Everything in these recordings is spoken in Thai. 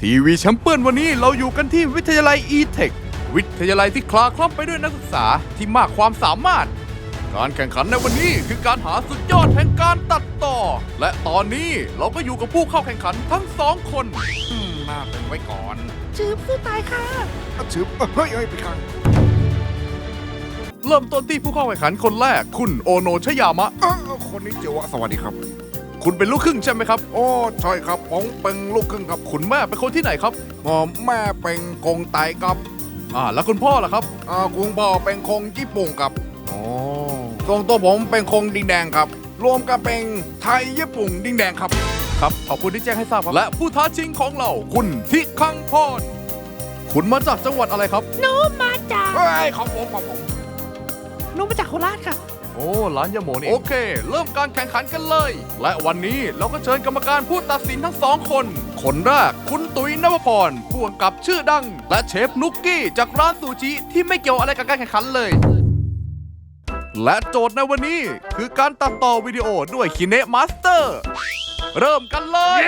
ทีวีแชมเปี้ยนวันนี้เราอยู่กันที่วิทยาลัย e-tech วิทยาลัยที่คลาคล่ำไปด้วยนักศึกษาที่มากความสามารถ การแข่งขันในวันนี้คือการหาสุดยอดแห่งการตัดต่อ และตอนนี้เราก็อยู่กับผู้เข้าแข่งขันทั้งสองคนอืมน่าเป็นไว้ก่อนจืบสู้ตายค่ะชืบเฮ้ยเฮ้ยไปข้างเริ่มต้นที่ผู้เข้าแข่งขันคนแรก คุณโอโนชยามะ เออคนนี้เจวะสวัสดีครับ คุณเป็นลูกครึ่งใช่ไหมครับ โอ้ใช่ครับผมเป็นลูกครึ่งครับ คุณแม่เป็นคนที่ไหนครับอ๋อแม่เป็นกงไตครับอ่าแล้วคุณพ่อล่ะครับอ่าคุณพ่อเป็นคงญี่ปุ่นครับอ๋อส่วนตัวผมเป็นคงดินแดงครับ รวมกันเป็นไทยญี่ปุ่นดินแดงครับ ครับขอบคุณที่แจ้งให้ทราบครับ และผู้ท้าชิงของเราคุณทิคังพรคุณมาจากจังหวัดอะไรครับ หนูมาจากเฮ้ยของผมของผมหนูมาจากโคราชค่ะ โอ้ร้านยาโมนี่โอเค เริ่มการแข่งขันกันเลย และวันนี้เราก็เชิญกรรมการผู้ตัดสินทั้งสองคน คนแรกคุณตุ๋ยนวพรผู้กำกับชื่อดัง และเชฟนุกกี้จากร้านซูชิที่ไม่เกี่ยวอะไรกับการแข่งขันเลย และโจทย์ในวันนี้คือการตัดต่อวิดีโอด้วยคินเนมาสเตอร์ เริ่มกันเลย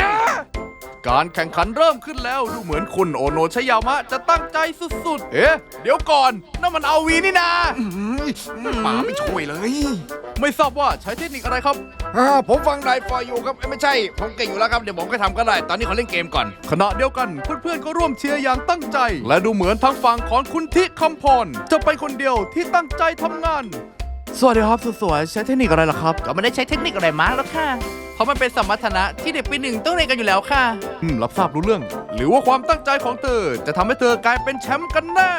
การแข่งขันเริ่มขึ้นแล้วดูเหมือนคุณโอโนชยามะจะตั้งใจสุดๆ เอ๊ะ เดี๋ยวก่อนนั่นมันเอาวีนี่นาอื้อหือป๋าไม่ช่วยเลย ไม่ทราบว่าใช้เทคนิคอะไรครับ อ่าผมฟังไดฟอร์อยู่ครับเอ้ยไม่ใช่ ผมเก่งอยู่แล้วครับ เดี๋ยวผมก็ทำก็ได้ ตอนนี้ขอเล่นเกมก่อน ขณะเดียวกันเพื่อนๆก็ร่วมเชียร์อย่างตั้งใจ และดูเหมือนทางฝั่งของคุณทิคำพรจะเป็นคนเดียวที่ตั้งใจทำงาน สวัสดีครับสวยๆใช้เทคนิคอะไรล่ะครับ ก็ไม่ได้ใช้เทคนิคอะไรมากแล้วค่ะ เพราะมันเป็นสมรรถนะที่เด็กปีหนึ่งต้องเรียนกันอยู่แล้วค่ะ อืมรับทราบรู้เรื่อง หรือว่าความตั้งใจของเธอจะทำให้เธอกลายเป็นแชมป์กันแน่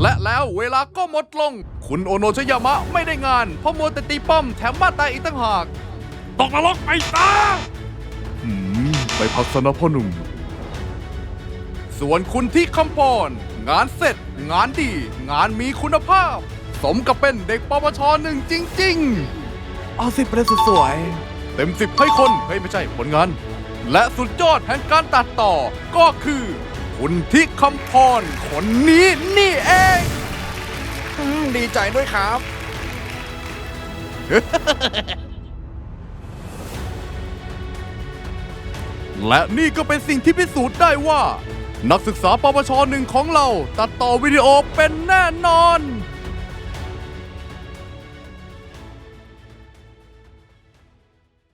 และแล้วเวลาก็หมดลง คุณโอโนชยามะไม่ได้งาน เพราะมัวแต่ตีป้อมแถมมาตายอีกตั้งหากตกนรกไปซะอืมไปพักสนะพ่อหนุ่ม ส่วนคุณที่คำพร งานเสร็จ งานดี งานมีคุณภาพ สมกับเป็นเด็กปวชหนึ่งจริง ๆ เอาสิบประเด็นสวยๆ เต็มสิบให้คนเฮ้ยไม่ใช่ผลงาน และสุดยอดแห่งการตัดต่อก็คือ คุณทิคำพรคนนี้นี่เองอืมดีใจด้วยครับ และนี่ก็เป็นสิ่งที่พิสูจน์ได้ว่า นักศึกษาปวชหนึ่งของเราตัดต่อวิดีโอเป็นแน่นอน